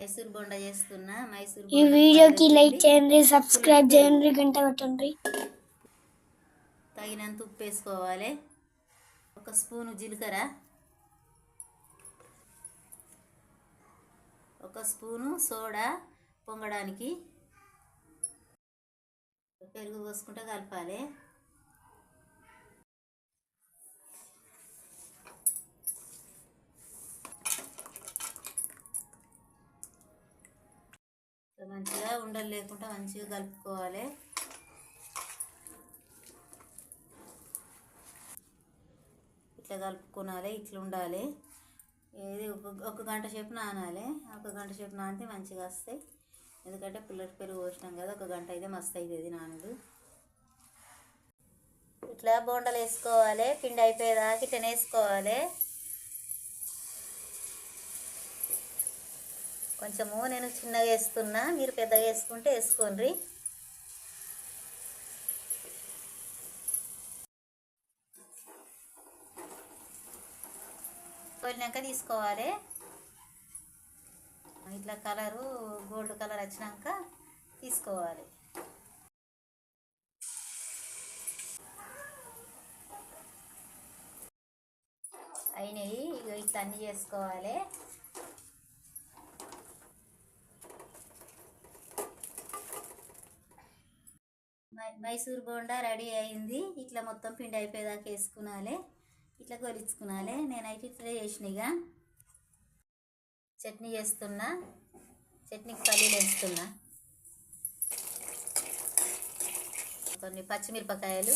మైసూర్ బొండ చేస్తున్నా మైసూర్ ఈ వీడియోకి లైక్ చేయండి సబ్స్క్రైబ్ చేయండి గంట కొట్టండి. తగినంత ఉప్పు వేసుకోవాలి. ఒక స్పూను జీలకర్ర. ఒక స్పూను సోడా పొంగడానికి. పెరుగు పోసుకుంటే కలపాలి. మంచిగా ఉండలు లేకుండా మంచిగా కలుపుకోవాలి. ఇట్లా కలుపుకోనాలి ఇట్లా ఉండాలి. ఇది ఒక ఒక గంట సేపు నానాలి. ఒక గంట సేపు నానితే మంచిగా వస్తాయి. ఎందుకంటే పిల్లలకి పెరుగు పోసినాం కదా ఒక గంట అయితే మస్తు అవుతుంది నానుడు. ఇట్లా బోండలు వేసుకోవాలి పిండి అయిపోయేదాకా ఇట్లా వేసుకోవాలి. కొంచెము నేను చిన్నగా వేస్తున్నా మీరు పెద్దగా వేసుకుంటే వేసుకోండి. కోలినాక తీసుకోవాలి. ఇట్లా కలరు గోల్డ్ కలర్ వచ్చినాక తీసుకోవాలి. అయినవి ఇక ఇట్లా అన్నీ చేసుకోవాలి. మైసూర్ బోండా రెడీ అయింది. ఇట్లా మొత్తం పిండి అయిపోయేదాకా వేసుకునాలి. ఇట్లా గొలుచుకునాలి నేనైతే ఇట్లా చేసిన ఇక. చట్నీ చేస్తున్నా. చట్నీకి పల్లీలు వేస్తున్నా. కొన్ని పచ్చిమిరపకాయలు.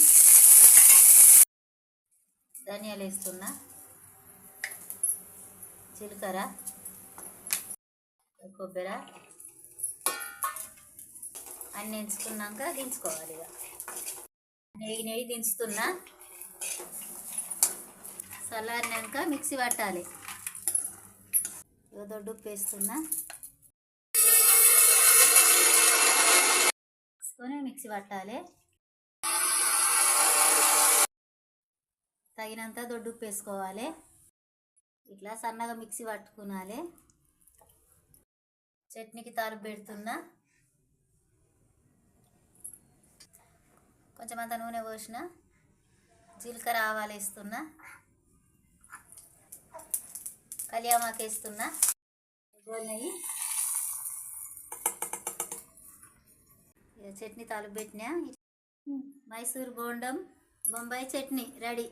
ధనియాలు వేస్తున్నా. జీలకర్ర కొబ్బరి. అన్ని ఎంచుకున్నాక దించుకోవాలి ఇక. నెయ్యి నెయ్యి దించుతున్నా. చల్లారినాక మిక్సీ పట్టాలి. ఇక దొడ్డు ఉప్పు వేస్తున్నా. వేసుకొని మిక్సీ పట్టాలి. తగినంత దొడ్డు ఉప్పు వేసుకోవాలి. ఇట్లా సన్నగా మిక్సీ పట్టుకునాలి. చట్నీకి తాలింపు పెడుతున్నా. కొంచెం అంత నూనె పోసిన జీలకర్ర ఆవాలు వేస్తున్నా కలియామాకు వేస్తున్నా. నెయ్యి చట్నీ తాలింపు పెట్టినా. మైసూర్ బోండం బొంబాయి చట్నీ రెడీ.